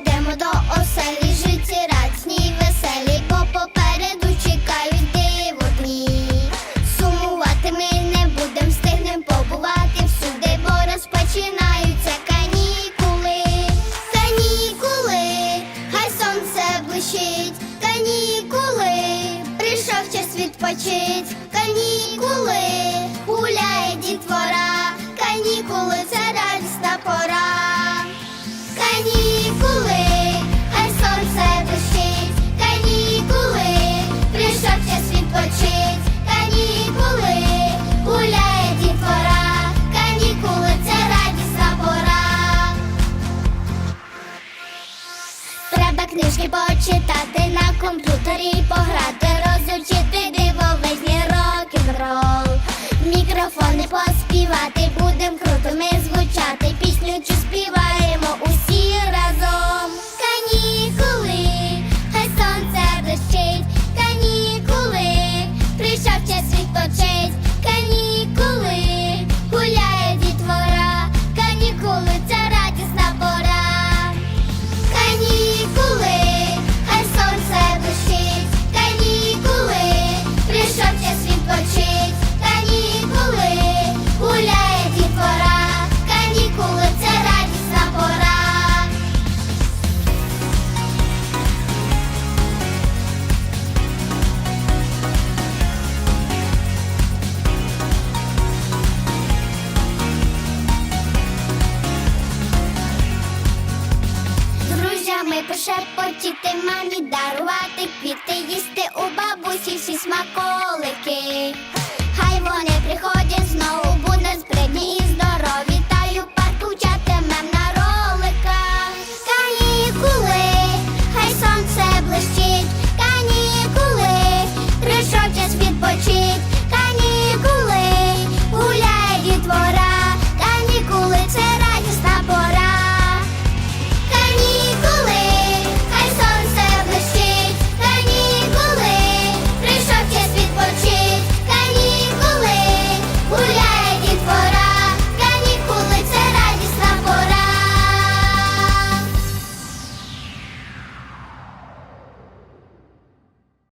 йдемо до оселі, житті радісні, веселі, бо попереду чекають дивотні. Сумувати ми не будем, встигнем побувати всюди, бо розпочинаються канікули, канікули, хай сонце блищить, канікули, прийшов час відпочить, канікули, гуляє дітвора. книжки почитати, на комп'ютері пограти, розучити дивовижні рок-н-рол Мікрофони поспівати, будем круто ми звучати, пісню чи співати. пошепотіти мамі, дарувати квіти, їсти у бабусі всі смаколики.